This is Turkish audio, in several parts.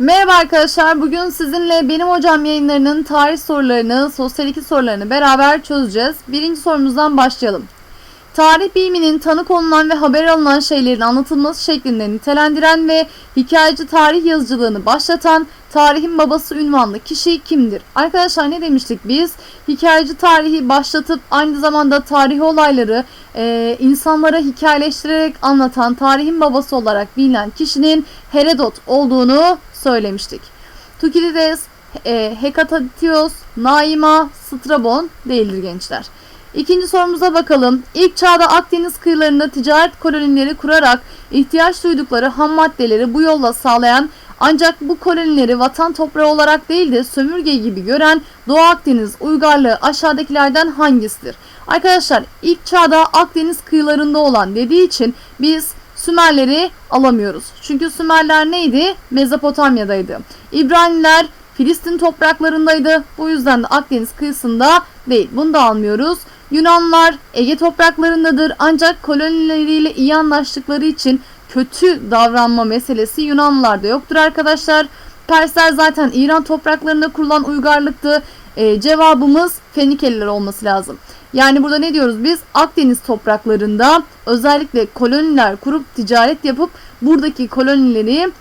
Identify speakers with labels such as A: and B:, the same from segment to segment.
A: Merhaba arkadaşlar. Bugün sizinle benim hocam yayınlarının tarih sorularını, sosyal 2 sorularını beraber çözeceğiz. Birinci sorumuzdan başlayalım. Tarih biliminin tanık olunan ve haber alınan şeylerin anlatılması şeklinde nitelendiren ve hikayeci tarih yazıcılığını başlatan tarihin babası ünvanlı kişi kimdir? Arkadaşlar ne demiştik biz? Hikayeci tarihi başlatıp aynı zamanda tarihi olayları e, insanlara hikayeleştirerek anlatan tarihin babası olarak bilinen kişinin Herodot olduğunu söylemiştik. Tukidides, e, Hekatatios, Naima, Strabon değildir gençler. İkinci sorumuza bakalım. İlk çağda Akdeniz kıyılarında ticaret kolonileri kurarak ihtiyaç duydukları ham maddeleri bu yolla sağlayan ancak bu kolonileri vatan toprağı olarak değil de sömürge gibi gören Doğu Akdeniz uygarlığı aşağıdakilerden hangisidir? Arkadaşlar ilk çağda Akdeniz kıyılarında olan dediği için biz Sümerleri alamıyoruz. Çünkü Sümerler neydi? Mezopotamya'daydı. İbraniler Filistin topraklarındaydı. Bu yüzden de Akdeniz kıyısında değil. Bunu da almıyoruz. Yunanlar Ege topraklarındadır ancak kolonileriyle iyi anlaştıkları için kötü davranma meselesi Yunanlılarda yoktur arkadaşlar. Persler zaten İran topraklarında kurulan uygarlıktı. Ee, cevabımız Fenikeliler olması lazım. Yani burada ne diyoruz biz? Akdeniz topraklarında özellikle koloniler kurup ticaret yapıp buradaki kolonileri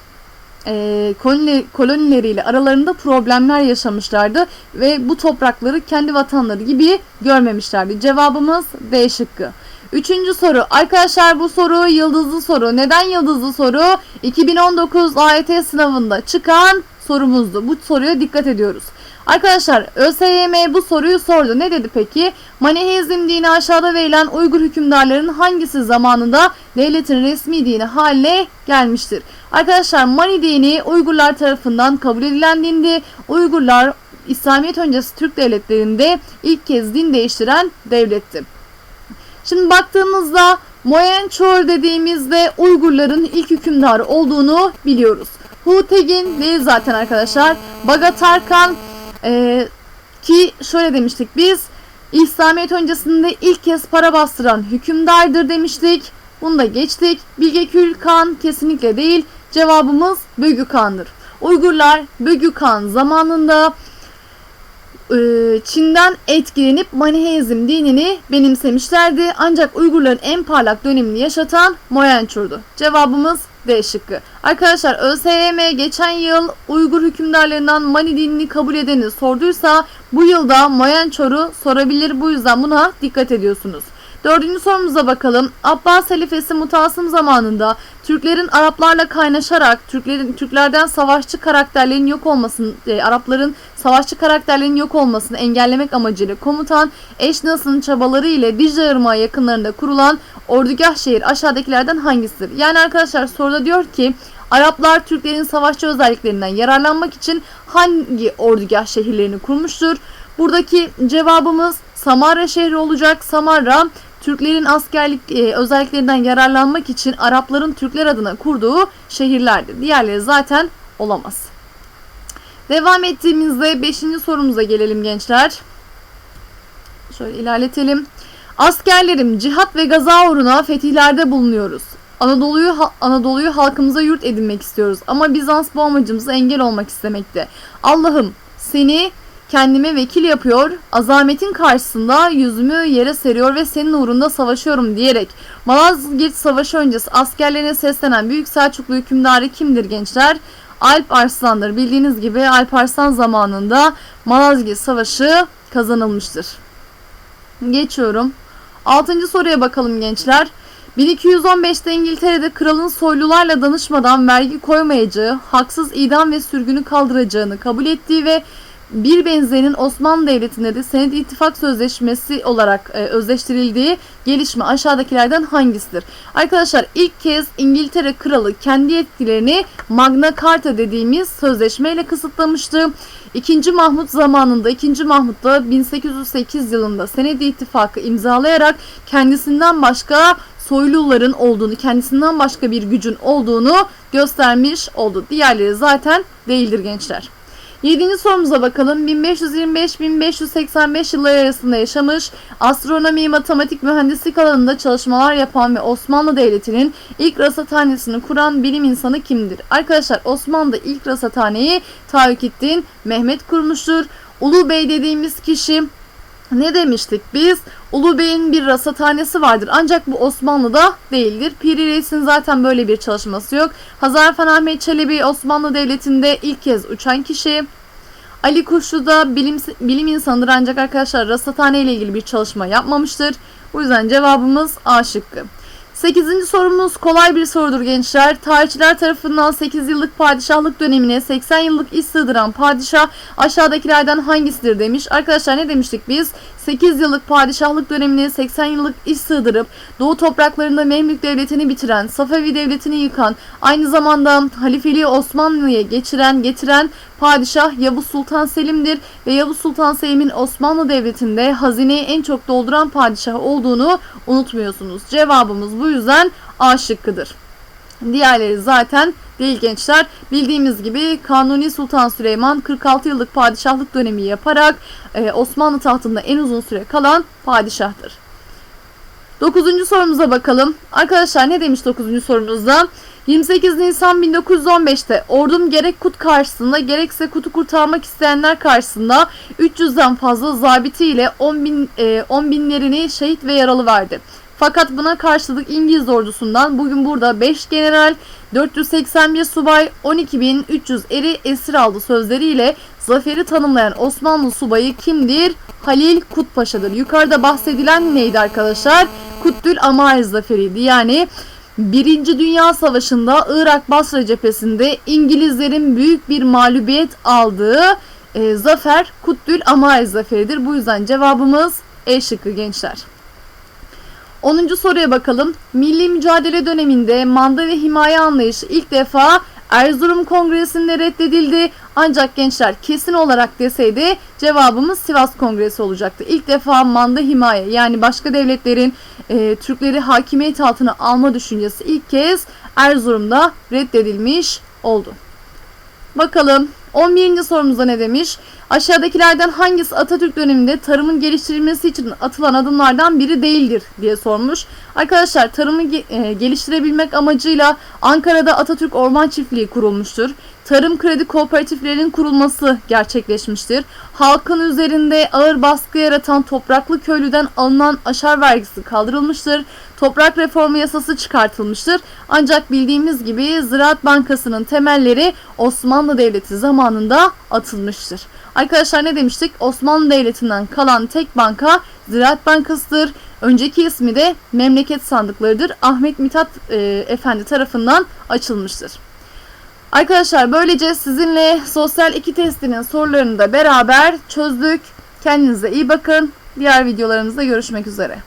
A: e, koloni, kolonileriyle aralarında problemler yaşamışlardı ve bu toprakları kendi vatanları gibi görmemişlerdi. Cevabımız D şıkkı. Üçüncü soru. Arkadaşlar bu soru yıldızlı soru. Neden yıldızlı soru? 2019 AYT sınavında çıkan sorumuzdu. Bu soruya dikkat ediyoruz. Arkadaşlar ÖSYM bu soruyu sordu. Ne dedi peki? Maniheizm dini aşağıda verilen Uygur hükümdarların hangisi zamanında devletin resmi dini haline gelmiştir? Arkadaşlar Mani dini Uygurlar tarafından kabul edilen dindi. Uygurlar İslamiyet öncesi Türk devletlerinde ilk kez din değiştiren devletti. Şimdi baktığımızda Moyençor dediğimizde Uygurların ilk hükümdarı olduğunu biliyoruz. Hu Tegin değil zaten arkadaşlar. Bagatarkan ee, ki şöyle demiştik biz İslamiyet öncesinde ilk kez para bastıran hükümdardır demiştik. Bunu da geçtik. Bilge Kül Kan kesinlikle değil. Cevabımız Bögü Kan'dır. Uygurlar Bögü Kan zamanında e, Çin'den etkilenip Maniheizm dinini benimsemişlerdi. Ancak Uygurların en parlak dönemini yaşatan Moyençur'du. Cevabımız D şıkkı. Arkadaşlar ÖSYM geçen yıl Uygur hükümdarlarından Mani dinini kabul edeni sorduysa bu yılda Moyençor'u sorabilir. Bu yüzden buna dikkat ediyorsunuz. Dördüncü sorumuza bakalım. Abbas halifesi Mutasım zamanında Türklerin Araplarla kaynaşarak Türklerin Türklerden savaşçı karakterlerin yok olmasını, e, Arapların savaşçı karakterlerin yok olmasını engellemek amacıyla komutan Eşnas'ın çabaları ile Dicle Irmağı yakınlarında kurulan ordugah şehir aşağıdakilerden hangisidir? Yani arkadaşlar soruda diyor ki Araplar Türklerin savaşçı özelliklerinden yararlanmak için hangi ordugah şehirlerini kurmuştur? Buradaki cevabımız Samarra şehri olacak. Samarra Türklerin askerlik e, özelliklerinden yararlanmak için Arapların Türkler adına kurduğu şehirlerdir. Diğerleri zaten olamaz. Devam ettiğimizde 5. sorumuza gelelim gençler. Şöyle ilerletelim. Askerlerim cihat ve gaza uğruna fetihlerde bulunuyoruz. Anadolu'yu Anadolu'yu halkımıza yurt edinmek istiyoruz ama Bizans bu amacımıza engel olmak istemekte. Allah'ım seni kendime vekil yapıyor, azametin karşısında yüzümü yere seriyor ve senin uğrunda savaşıyorum diyerek Malazgirt Savaşı öncesi askerlerine seslenen Büyük Selçuklu hükümdarı kimdir gençler? Alp Arslan'dır. Bildiğiniz gibi Alp Arslan zamanında Malazgirt Savaşı kazanılmıştır. Geçiyorum. Altıncı soruya bakalım gençler. 1215'te İngiltere'de kralın soylularla danışmadan vergi koymayacağı, haksız idam ve sürgünü kaldıracağını kabul ettiği ve bir benzerinin Osmanlı Devleti'nde de Senet İttifak Sözleşmesi olarak e, özleştirildiği gelişme aşağıdakilerden hangisidir? Arkadaşlar ilk kez İngiltere Kralı kendi yetkilerini Magna Carta dediğimiz sözleşmeyle kısıtlamıştı. İkinci Mahmut zamanında 2. Mahmut da 1808 yılında Senet İttifakı imzalayarak kendisinden başka soyluların olduğunu, kendisinden başka bir gücün olduğunu göstermiş oldu. Diğerleri zaten değildir gençler. Yedinci sorumuza bakalım. 1525-1585 yılları arasında yaşamış, astronomi, matematik, mühendislik alanında çalışmalar yapan ve Osmanlı Devleti'nin ilk rasathanesini kuran bilim insanı kimdir? Arkadaşlar Osmanlı'da ilk rasathaneyi Taykittin Mehmet kurmuştur. Ulu Bey dediğimiz kişi ne demiştik biz? Ulu Bey'in bir rasathanesi vardır ancak bu Osmanlı'da değildir. Piri Reis'in zaten böyle bir çalışması yok. Hazarfen Ahmet Çelebi Osmanlı Devleti'nde ilk kez uçan kişi. Ali Kuşlu da bilim, bilim insanıdır ancak arkadaşlar rasathane ile ilgili bir çalışma yapmamıştır. Bu yüzden cevabımız A şıkkı. 8. sorumuz kolay bir sorudur gençler. Tarihçiler tarafından 8 yıllık padişahlık dönemine 80 yıllık iş sığdıran padişah aşağıdakilerden hangisidir demiş. Arkadaşlar ne demiştik biz? 8 yıllık padişahlık dönemine 80 yıllık iş sığdırıp Doğu topraklarında Memlük Devleti'ni bitiren, Safevi Devleti'ni yıkan, aynı zamanda halifeliği Osmanlı'ya geçiren, getiren padişah Yavuz Sultan Selim'dir ve Yavuz Sultan Selim'in Osmanlı Devleti'nde hazineyi en çok dolduran padişah olduğunu unutmuyorsunuz. Cevabımız bu yüzden A şıkkıdır. Diğerleri zaten değil gençler. Bildiğimiz gibi Kanuni Sultan Süleyman 46 yıllık padişahlık dönemi yaparak e, Osmanlı tahtında en uzun süre kalan padişahtır. 9. sorumuza bakalım. Arkadaşlar ne demiş 9. sorumuzda? 28 Nisan 1915'te ordum gerek Kut karşısında gerekse Kut'u kurtarmak isteyenler karşısında 300'den fazla zabiti ile 10, bin, e, 10 binlerini şehit ve yaralı verdi. Fakat buna karşılık İngiliz ordusundan bugün burada 5 general, 481 subay, 12.300 eri esir aldı sözleriyle zaferi tanımlayan Osmanlı subayı kimdir? Halil Kutpaşa'dır. Yukarıda bahsedilen neydi arkadaşlar? Kuttül Amar zaferiydi. Yani Birinci Dünya Savaşı'nda Irak Basra cephesinde İngilizlerin büyük bir mağlubiyet aldığı e, zafer Kuttül Amar zaferidir. Bu yüzden cevabımız E şıkkı gençler. 10. soruya bakalım. Milli mücadele döneminde manda ve himaye anlayışı ilk defa Erzurum Kongresi'nde reddedildi. Ancak gençler kesin olarak deseydi cevabımız Sivas Kongresi olacaktı. İlk defa manda himaye yani başka devletlerin e, Türkleri hakimiyet altına alma düşüncesi ilk kez Erzurum'da reddedilmiş oldu. Bakalım 11. sorumuzda ne demiş? Aşağıdakilerden hangisi Atatürk döneminde tarımın geliştirilmesi için atılan adımlardan biri değildir diye sormuş. Arkadaşlar tarımı e, geliştirebilmek amacıyla Ankara'da Atatürk Orman Çiftliği kurulmuştur. Tarım kredi kooperatiflerinin kurulması gerçekleşmiştir. Halkın üzerinde ağır baskı yaratan topraklı köylüden alınan aşar vergisi kaldırılmıştır. Toprak reformu yasası çıkartılmıştır. Ancak bildiğimiz gibi Ziraat Bankası'nın temelleri Osmanlı Devleti zamanında atılmıştır. Arkadaşlar ne demiştik? Osmanlı Devleti'nden kalan tek banka Ziraat Bankası'dır. Önceki ismi de Memleket Sandıkları'dır. Ahmet Mithat e, Efendi tarafından açılmıştır. Arkadaşlar böylece sizinle sosyal 2 testinin sorularını da beraber çözdük. Kendinize iyi bakın. Diğer videolarımızda görüşmek üzere.